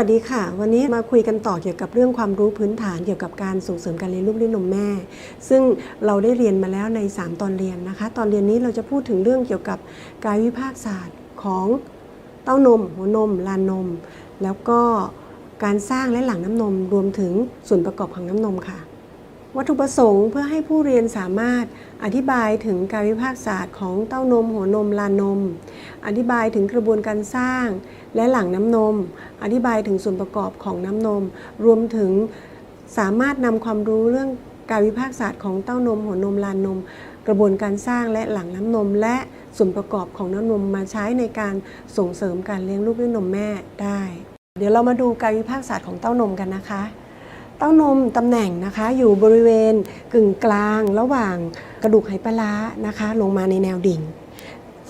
วัสดีค่ะ วันนี้มาคุยกันต่อเกี่ยวกับเรื่องความรู้พื้นฐานเกี่ยวกับการส่งเสริมการเลี้ยงลูกด้วยนมแม่ ซึ่งเราได้เรียนมาแล้วใน 3 ตอนเรียนนะคะ ตอนเรียนนี้เราจะพูดถึงเรื่องเกี่ยวกับกายวิภาคศาสตร์ของเต้านม หัวนม ลานนม แล้วก็การสร้างและหลั่งน้ำนม รวมถึงส่วนประกอบของน้ำนมค่ะ วัตถุประสงค์เพื่อให้ผู้เรียนสามารถอธิบายถึงการวิภาคศาสตร์ของเต้านมหัวนมลานนม อธิบายถึงกระบวนการสร้างและหลังน้ำนม อธิบายถึงส่วนประกอบของน้ำนม รวมถึงสามารถนำความรู้เรื่องการวิภาคศาสตร์ของเต้านมหัวนมลานนม กระบวนการสร้างและหลังน้ำนม และส่วนประกอบของน้ำนมมาใช้ในการส่งเสริมการเลี้ยงลูกด้วยนมแม่ได้ เดี๋ยวเรามาดูการวิภาคศาสตร์ของเต้านมกันนะคะ เต้านมตำแหน่งนะคะอยู่บริเวณกึ่งกลางระหว่างกระดูกไหปลาร้านะคะ ลงมาในแนวดิ่ง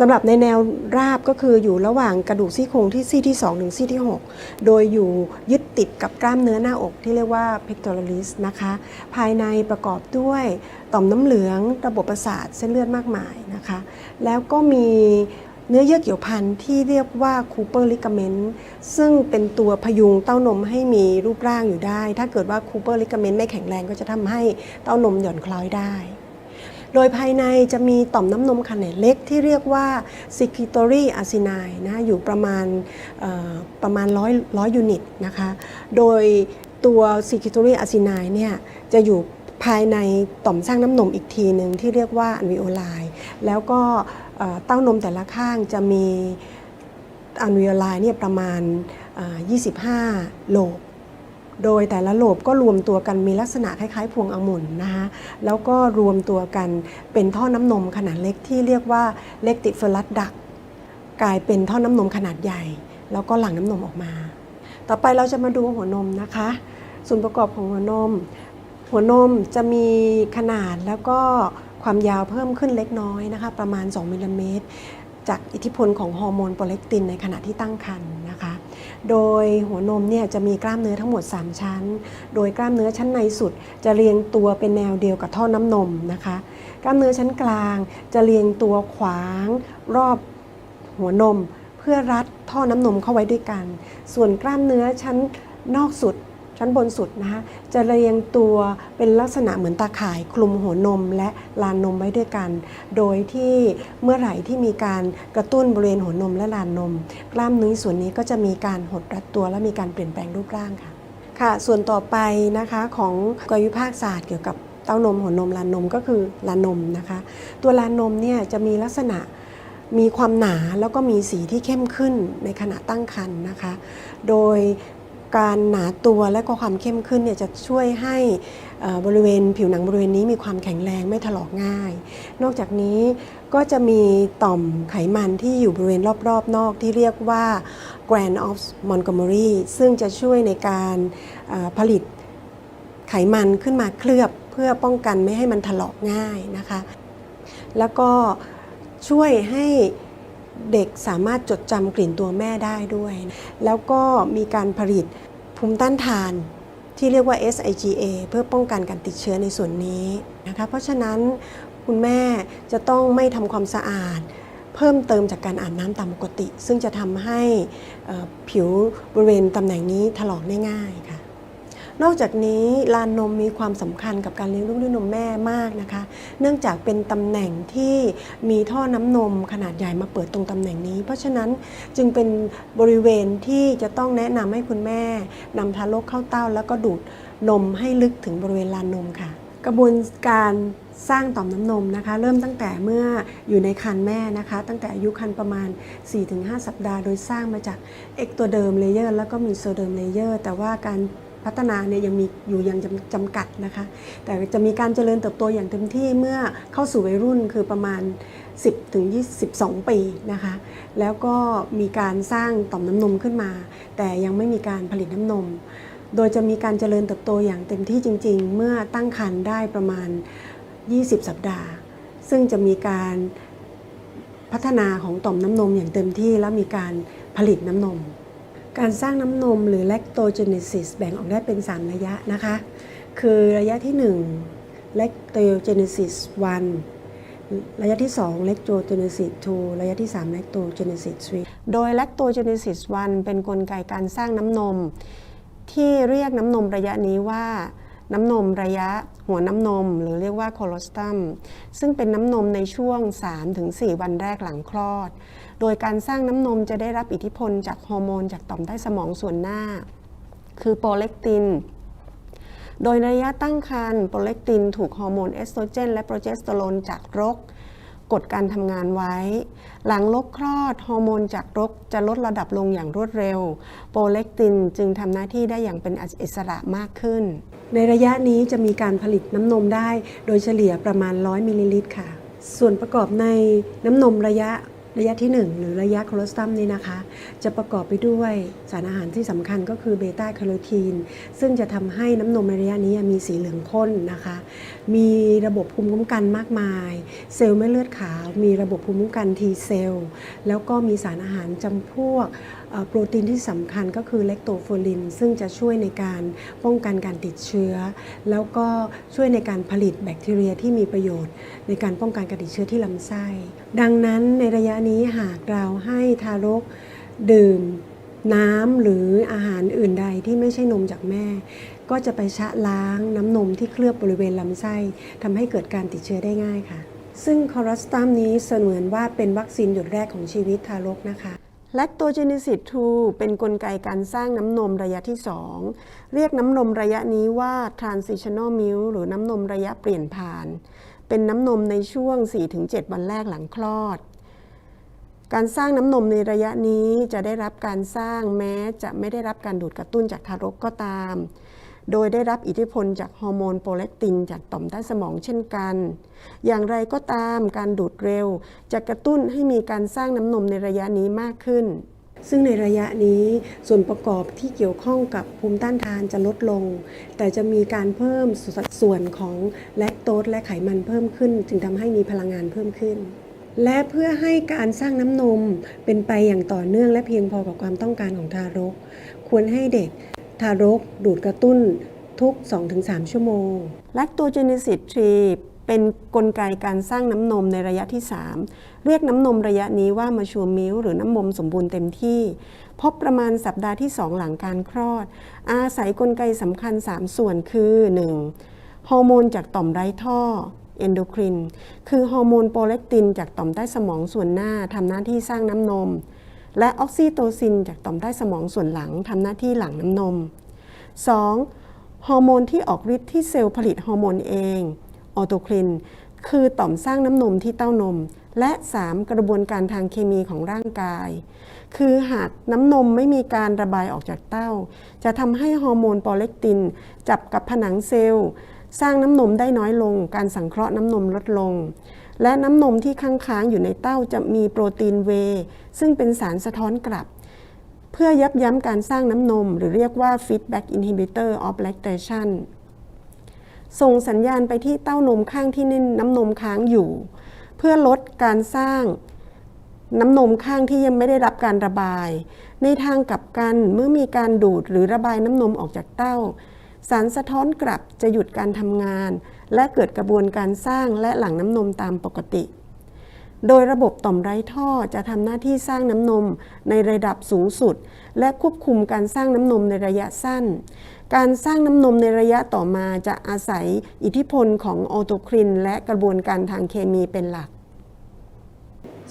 สำหรับในแนวราบก็คืออยู่ระหว่างกระดูกซี่โครงที่ซี่ที่ 2 ถึงซี่ที่ 6 โดยอยู่ยึดติดกับกล้ามเนื้อหน้าอกที่เรียกว่า pectoralis นะคะ ภายในประกอบด้วยต่อมน้ำเหลือง ระบบประสาทเส้นเลือดมากมายนะคะ แล้วก็มี เนื้อเยื่อเกี่ยวพันที่เรียกว่า Cooper ligament ซึ่งเป็นตัวพยุงเต้านมให้มีรูปร่างอยู่ได้ ถ้าเกิดว่า Cooper ligament ไม่แข็งแรงก็จะทำให้เต้านมหย่อนคล้อยได้ โดยภายในจะมีต่อมน้ำนมขนาดเล็กที่เรียกว่า secretory acini นะอยู่ประมาณประมาณร้อยร้อยยูนิตนะคะ โดยตัว secretory acini เนี่ยจะอยู่ ภายในต่อมสร้างน้ำนมอีกทีหนึ่งที่เรียกว่า alveoli แล้วก็เต้านมแต่ละข้างจะมีอันวิโอไลเนี่ยประมาณ 25โลบโดยแต่ละโลบก็รวมตัวกันมีลักษณะคล้ายๆ พวงองุ่นนะคะแล้วก็รวมตัวกันเป็นท่อน้ำนมขนาดเล็กที่เรียกว่าเล็กติเฟลัสดัก กลายเป็นท่อน้ำนมขนาดใหญ่ แล้วก็หลั่งน้ำนมออกมา ต่อไปเราจะมาดูหัวนมนะคะ ส่วนประกอบของหัวนม หัวนมจะมีขนาดแล้วก็ความยาวเพิ่มขึ้นเล็กน้อยนะคะประมาณ 2มิลลิเมตรจากอิทธิพลของฮอร์โมนโปรเลกตินในขณะที่ตั้งครรภ์นะคะ โดยหัวนมเนี่ยจะมีกล้ามเนื้อทั้งหมด 3 ชั้น โดยกล้ามเนื้อชั้นในสุด จะเรียงตัวเป็นแนวเดียวกับท่อน้ำนมนะคะ กล้ามเนื้อชั้นกลางจะเรียงตัวขวาง รอบหัวนม เพื่อรัดท่อน้ำนมเข้าไว้ด้วยกัน ส่วนกล้ามเนื้อชั้นนอกสุด ชั้นบนสุดนะคะจะเรียงตัวเป็นลักษณะเหมือนตาข่ายคลุมหัวนมและลานนมไว้ด้วยกัน โดยที่เมื่อไหร่ที่มีการกระตุ้นบริเวณหัวนมและลานนม กล้ามเนื้อส่วนนี้ก็จะมีการหดรัดตัวและมีการเปลี่ยนแปลงรูปร่างค่ะค่ะ ส่วนต่อไปนะคะของกายวิภาคศาสตร์เกี่ยวกับเต้านมหัวนมลานนมก็คือลานนมนะคะ ตัวลานนมเนี่ยจะมีลักษณะมีความหนาแล้วก็มีสีที่เข้มขึ้นในขณะตั้งครรภ์นะคะ โดย การหนาตัวและก็ความเข้มขึ้นเนี่ยจะช่วยให้บริเวณผิวหนังบริเวณนี้มีความแข็งแรงไม่ถลอกง่าย นอกจากนี้ก็จะมีต่อมไขมันที่อยู่บริเวณรอบๆ นอกที่เรียกว่า Grand of Montgomery ซึ่งจะช่วยในการผลิตไขมันขึ้นมาเคลือบเพื่อป้องกันไม่ให้มันถลอกง่ายนะคะ แล้วก็ช่วยให้ เด็กสามารถจดจำกลิ่นตัวแม่ได้ด้วย แล้วก็มีการผลิตภูมิต้านทานที่เรียกว่า SIGA เพื่อป้องกันการติดเชื้อในส่วนนี้นะคะ เพราะฉะนั้นคุณแม่จะต้องไม่ทำความสะอาด เพิ่มเติมจากการอาบน้ำตามปกติ ซึ่งจะทำให้ผิวบริเวณตำแหน่งนี้ถลอกได้ง่ายค่ะ นอกจากนี้ลานนมมีความสำคัญกับการเลี้ยงลูกด้วยนมแม่มากนะคะ เนื่องจากเป็นตำแหน่งที่มีท่อน้ำนมขนาดใหญ่มาเปิดตรงตำแหน่งนี้ เพราะฉะนั้นจึงเป็นบริเวณที่จะต้องแนะนำให้คุณแม่นำทารกเข้าเต้า แล้วก็ดูดนมให้ลึกถึงบริเวณลานนมค่ะ กระบวนการสร้างต่อมน้ำนมนะคะ เริ่มตั้งแต่เมื่ออยู่ในครรภ์แม่นะคะ ตั้งแต่อายุครรภ์ประมาณ 4-5 สัปดาห์ โดยสร้างมาจากเอกตัวเดิมเลเยอร์แล้วก็มีโซเดิมเลเยอร์แต่ว่าการ พัฒนาเนี่ยยังมีอยู่ยังจำจำกัดนะคะ แต่จะมีการเจริญเติบโตอย่างเต็มที่เมื่อเข้าสู่วัยรุ่นคือประมาณ 10ถึง22 ปีนะคะ แล้วก็มีการสร้างต่อมน้ำนมขึ้นมา แต่ยังไม่มีการผลิตน้ำนม โดยจะมีการเจริญเติบโตอย่างเต็มที่จริง ๆ เมื่อตั้งครรภ์ได้ประมาณ 20 สัปดาห์ ซึ่งจะมีการพัฒนาของต่อมน้ำนมอย่างเต็มที่และมีการผลิตน้ำนม การสร้างน้ำนมหรือ lactogenesis แบ่งออกได้เป็น 3 ระยะนะคะ คือระยะที่ 1 lactogenesis 1 ระยะที่ 2 lectogenesis 2 ระยะที่ 3 lectogenesis 3 โดย lectogenesis 1 เป็นนกลไกการสร้างน้ำนม ที่เรียกน้ำนมระยะนี้ว่าน้ำนมระยะหัวน้ำนม หรือเรียกว่าโคโลสตัมซึ่งเป็นน้ำนมในช่วง 3-4 วันแรกหลังคลอด โดยการสร้างน้ำนมจะได้รับอิทธิพลจากฮอร์โมนจากต่อมใต้สมองส่วนหน้า คือโปรเลกติน โดยระยะตั้งครรภ์โปรเลกตินถูกฮอร์โมนเอสโตรเจน และโปรเจสเตอโรนจากรกกดการทำงานไว้ หลังลกคลอดฮอร์โมนจากรกจะลดระดับลงอย่างรวดเร็ว โปรเลกตินจึงทำหน้าที่ได้อย่างเป็นอิสระมากขึ้น ในระยะนี้จะมีการผลิตน้ำนมได้โดยเฉลี่ยประมาณ 100 มิลลิลิตรค่ะ ส่วนประกอบในน้ำนมระยะ ระยะที่ 1 หรือระยะโคโลสตัมนี่นะคะ จะประกอบไปด้วยสารอาหารที่สำคัญก็คือเบต้าแคโรทีน ซึ่งจะทำให้น้ำนมในระยะนี้มีสีเหลืองข้นนะคะ มีระบบภูมิคุ้มกันมากมาย เซลล์เม็ดเลือดขาว มีระบบภูมิคุ้มกันทีเซลล์แล้วก็มีสารอาหารจำพวก โปรตีนที่สำคัญก็คือเลคโตโฟลิน ซึ่งจะช่วยในการป้องกันการติดเชื้อ แล้วก็ช่วยในการผลิตแบคทีเรียที่มีประโยชน์ ในการป้องกันการติดเชื้อที่ลำไส้ ดังนั้นในระยะนี้หากเราให้ทารกดื่มน้ำหรืออาหารอื่นใดที่ไม่ใช่นมจากแม่ ก็จะไปชะล้างน้ำนมที่เคลือบบริเวณลำไส้ทำให้เกิดการติดเชื้อได้ง่ายค่ะ ซึ่งคอรัสตัมนี้เสมือนว่าเป็นวัคซีนหยดแรกของชีวิตทารกนะคะ แลคโตเจนิสิต2เป็นนกลไกการสร้างน้ำนมระยะที่ 2 เรียกน้ำนมระยะนี้ว่า transitional milk หรือน้ำนมระยะเปลี่ยนผ่าน เป็นน้ำนมในช่วง 4-7 วันแรกหลังคลอด การสร้างน้ำนมในระยะนี้จะได้รับการสร้างแม้จะไม่ได้รับการดูดกระตุ้นจากทารกก็ตาม โดยได้รับอิทธิพลจากฮอร์โมนโปรเลกตินจากต่อมใต้สมองเช่นกัน อย่างไรก็ตามการดูดเร็ว จะกระตุ้นให้มีการสร้างน้ำนมในระยะนี้มากขึ้น ซึ่งในระยะนี้ส่วนประกอบที่เกี่ยวข้องกับภูมิต้านทานจะลดลง แต่จะมีการเพิ่มสัดส่วนของแลคโตสและไขมันเพิ่มขึ้น จึงทำให้มีพลังงานเพิ่มขึ้นและเพื่อให้การสร้างน้ำนมเป็นไปอย่างต่อเนื่องและเพียงพอกับความต้องการของทารก ควรให้เด็ก ทารก ดูดกระตุ้นทุก 2-3 ชั่วโมง Lactogenesis 3เป็นนกลไกการสร้างน้ำนมในระยะที่ 3 เรียกน้ำนมระยะนี้ว่ามาชัวมิลหรือน้ำนมสมบูรณ์เต็มที่ พบประมาณสัปดาห์ที่ 2 หลังการคลอด อาศัยกลไกสำคัญ 3 ส่วนคือ 1. ฮอร์โมนจากต่อมไร้ท่อเอนโดคริน คือฮอร์โมนโปรเลกตินจากต่อมใต้สมองส่วนหน้าทำหน้าที่สร้างน้ำนม และออกซิโตซินจากต่อมใต้สมองส่วนหลังทำหน้าที่หลังน้ำนม 2. ฮอร์โมนที่ออกฤทธิ์ที่เซลล์ผลิตฮอร์โมนเองออโตคริน คือต่อมสร้างน้ำนมที่เต้านม และ 3. กระบวนการทางเคมีของร่างกาย คือหากน้ำนมไม่มีการระบายออกจากเต้า จะทำให้ฮอร์โมนโปรเลกติน จับกับผนังเซลล์ สร้างน้ำนมได้น้อยลง การสังเคราะห์น้ำนมลดลง และน้ำนมที่ค้างๆอยู่ในเต้าจะมีโปรตีนเว ซึ่งเป็นสารสะท้อนกลับ เพื่อยับยั้งการสร้างน้ำนม หรือเรียกว่า feedback inhibitor of lactation ส่งสัญญาณไปที่เต้านมข้างที่น้ำนมค้างอยู่ เพื่อลดการสร้างน้ำนมข้างที่ยังไม่ได้รับการระบาย ในทางกลับกันเมื่อมีการดูดหรือระบายน้ำนมออกจากเต้า สารสะท้อนกลับจะหยุดการทำงาน และเกิดกระบวนการสร้างและหลั่งน้ำนมตามปกติ โดยระบบต่อมไร้ท่อจะทำหน้าที่สร้างน้ำนมในระดับสูงสุด และควบคุมการสร้างน้ำนมในระยะสั้น การสร้างน้ำนมในระยะต่อมาจะอาศัยอิทธิพลของออโตคริน และกระบวนการทางเคมีเป็นหลัก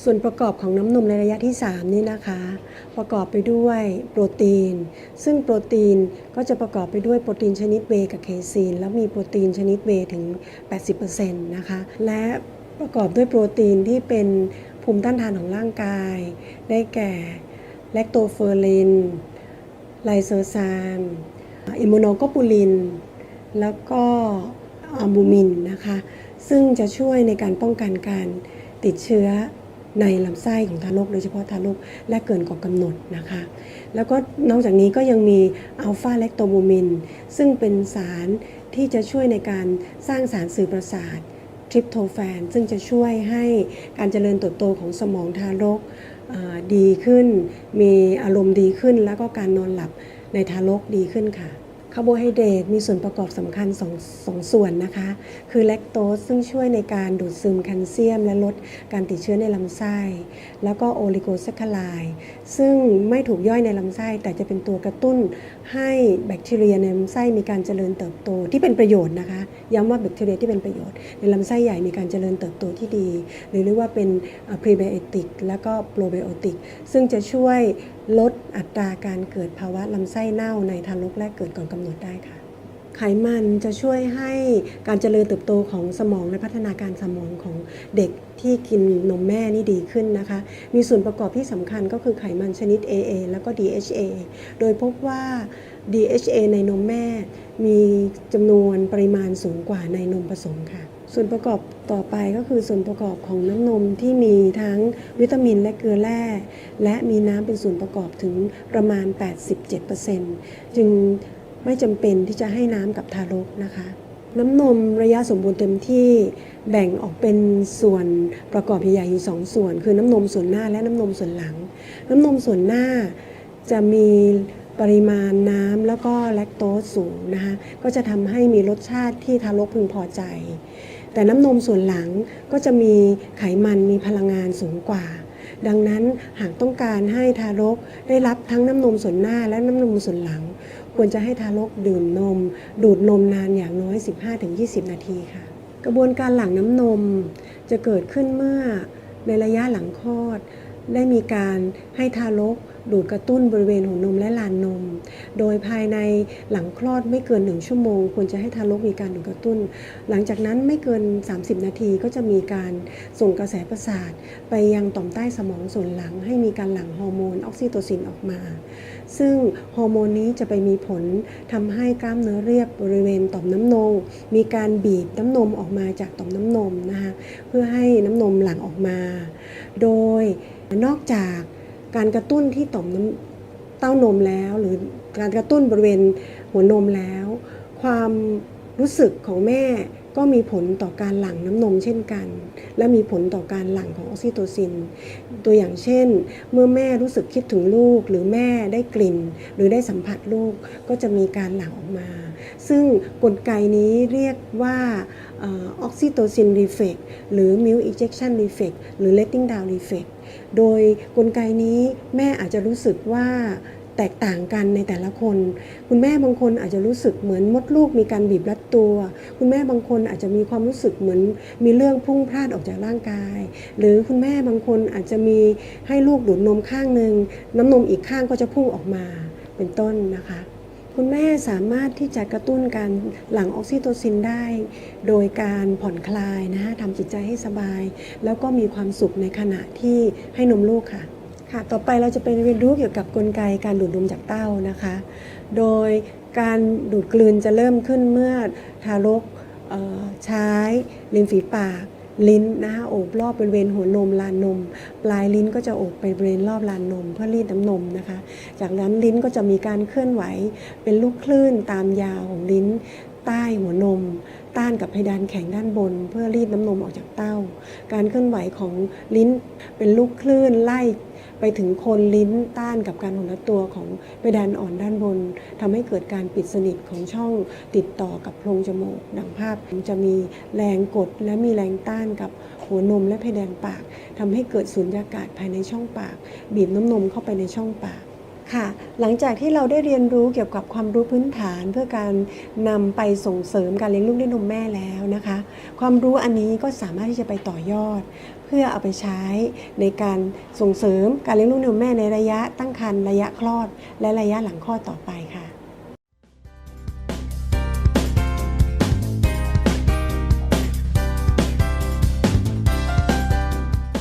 ส่วนประกอบของน้ำนมในระยะที่ 3 นี่นะคะ ประกอบไปด้วยโปรตีน ซึ่งโปรตีนก็จะประกอบไปด้วยโปรตีนชนิดเวย์กับเคซีน แล้วมีโปรตีนชนิดเวย์ถึง 80%นะคะ และประกอบด้วยโปรตีนที่เป็นภูมิต้านทานของร่างกาย ได้แก่แลคโตเฟอร์ลิน ไลโซซามอิมมูโนโกปูลิน แล้วก็อัลบูมินนะคะ ซึ่งจะช่วยในการป้องกันการติดเชื้อ ในลำไส้ของทารกโดยเฉพาะทารกและเกินกว่ากำหนดนะคะ แล้วก็นอกจากนี้ก็ยังมีอัลฟาแลคโตบูมิน ซึ่งเป็นสารที่จะช่วยในการสร้างสารสื่อประสาททริปโทแฟน ซึ่งจะช่วยให้การเจริญเติบโตของสมองทารกดีขึ้น มีอารมณ์ดีขึ้น แล้วก็การนอนหลับในทารกดีขึ้นค่ะ คาร์โบไฮเดรตมีส่วนประกอบสำคัญสองสองส่วนนะคะ คือแลคโตสซึ่งช่วยในการดูดซึมแคลเซียม และลดการติดเชื้อในลำไส้ แล้วก็โอลิโกแซคคาไลซึ่งไม่ถูกย่อยในลำไส้ แต่จะเป็นตัวกระตุ้น ให้แบคทีเรียในลำไส้มีการเจริญเติบโตที่เป็นประโยชน์นะคะ ย้ำว่าแบคทีเรียที่เป็นประโยชน์ ในลำไส้ใหญ่มีการเจริญเติบโตที่ดี หรือเรียกว่าเป็นพรีไบโอติกแล้วก็โปรไบโอติกซึ่งจะช่วยลดอัตราการเกิดภาวะลำไส้เน่าในทารกแรกเกิดก่อนกำหนดได้ค่ะ ไขมันจะช่วยให้การเจริญเติบโตของสมองและพัฒนาการสมองของเด็กที่กินนมแม่นี่ดีขึ้นนะคะ มีส่วนประกอบที่สำคัญก็คือไขมันชนิด AA แล้วก็ DHA โดยพบว่า DHA ในนมแม่ มีจำนวนปริมาณสูงกว่าในนมผสมค่ะ ส่วนประกอบต่อไปก็คือส่วนประกอบของน้ำนมที่มีทั้งวิตามินและเกลือแร่ และมีน้ำเป็นส่วนประกอบถึงประมาณ 87%จึง ไม่จำเป็นที่จะให้น้ำกับทารกนะคะ น้ำนมระยะสมบูรณ์เต็มที่แบ่งออกเป็นส่วนประกอบใหญ่ๆอยู่สองส่วน คือน้ำนมส่วนหน้าและน้ำนมส่วนหลัง น้ำนมส่วนหน้าจะมีปริมาณน้ำแล้วก็แลคโตสสูงนะคะก็จะทำให้มีรสชาติที่ทารกพึงพอใจ แต่น้ำนมส่วนหลังก็จะมีไขมันมีพลังงานสูงกว่า ดังนั้นหากต้องการให้ทารกได้รับทั้งน้ำนมส่วนหน้าและน้ำนมส่วนหลัง ควรจะให้ทารกดื่มนม ดูดนมนานอย่างน้อย 15-20 นาทีค่ะ กระบวนการหลั่งน้ำนมจะเกิดขึ้นเมื่อในระยะหลังคลอด ได้มีการให้ทารก ดูดกระตุ้นบริเวณหัวนมและลานนม โดยภายในหลังคลอดไม่เกิน 1 ชั่วโมง ควรจะให้ทารกมีการดูดกระตุ้น หลังจากนั้นไม่เกิน 30 นาทีก็จะมีการส่งกระแสประสาท ไปยังต่อมใต้สมองส่วนหลัง ให้มีการหลั่งฮอร์โมนออกซิโตซินออกมา ซึ่งฮอร์โมนนี้จะไปมีผลทำให้กล้ามเนื้อเรียบบริเวณต่อมน้ำนม มีการบีบน้ำนมออกมาจากต่อมน้ำนมนะคะเพื่อให้น้ำนมหลั่งออกมา โดยนอกจาก การกระตุ้นที่ต่อมน้ำเต้านมแล้ว หรือการกระตุ้นบริเวณหัวนมแล้ว ความรู้สึกของแม่ ก็มีผลต่อการหลั่งน้ำนมเช่นกัน และมีผลต่อการหลั่งของออกซิโตซิน ตัวอย่างเช่น เมื่อแม่รู้สึกคิดถึงลูก หรือแม่ได้กลิ่น หรือได้สัมผัสลูกก็จะมีการหลั่งออกมา ซึ่งกลไกนี้เรียกว่าออกซิโตซินรีเฟกหรือ milk ejection reflex หรือ letting down reflex โดยกลไกนี้แม่อาจจะรู้สึกว่า แตกต่างกันในแต่ละคน คุณแม่บางคนอาจจะรู้สึกเหมือนมดลูกมีการบีบรัดตัว คุณแม่บางคนอาจจะมีความรู้สึกเหมือนมีเรื่องพุ่งพลาดออกจากร่างกาย หรือคุณแม่บางคนอาจจะมีให้ลูกดูดนมข้างหนึ่งน้ำนมอีกข้างก็จะพุ่งออกมาเป็นต้นนะคะคุณแม่สามารถที่จะกระตุ้นการหลั่งออกซิโตซินได้ โดยการผ่อนคลายนะฮะทำจิตใจให้สบาย แล้วก็มีความสุขในขณะที่ให้นมลูกค่ะ ค่ะต่อไปเราจะไปเรียนรู้เกี่ยวกับกลไกการดูดนมจากเต้านะคะ โดยการดูดกลืนจะเริ่มขึ้นเมื่อทารกใช้ริมฝีปากลิ้นนะคะโอบรอบบริเวณหัวนมลานนม ปลายลิ้นก็จะโอบไปบริเวณรอบลานนม เพื่อรีดน้ำนมนะคะ จากนั้นลิ้นก็จะมีการเคลื่อนไหวเป็นลูกคลื่นตามยาวของลิ้น ใต้หัวนม ต้านกับเพดานแข็งด้านบน เพื่อรีดน้ำนมออกจากเต้า การเคลื่อนไหวของลิ้นเป็นลูกคลื่นไล่ไปถึงโคนลิ้นต้านกับการหดละตัวของเพดานอ่อนด้านบนทำให้เกิดการปิดสนิทของช่องติดต่อกับโพรงจมูกดังภาพจะมีแรงกดและมีแรงต้านกับหัวนมและเพดานปากทำให้เกิดสูญญากาศภายในช่องปาก บีบน้ำนมเข้าไปในช่องปาก ค่ะ หลังจากที่เราได้เรียนรู้เกี่ยวกับความรู้พื้นฐาน เพื่อการนำไปส่งเสริมการเลี้ยงลูกด้วยนมแม่แล้วนะคะ ความรู้อันนี้ก็สามารถที่จะไปต่อยอด เพื่อเอาไปใช้ในการส่งเสริมการเลี้ยงลูกด้วยนมแม่ในระยะตั้งครรภ์ระยะคลอด และระยะหลังคลอดต่อไปค่ะ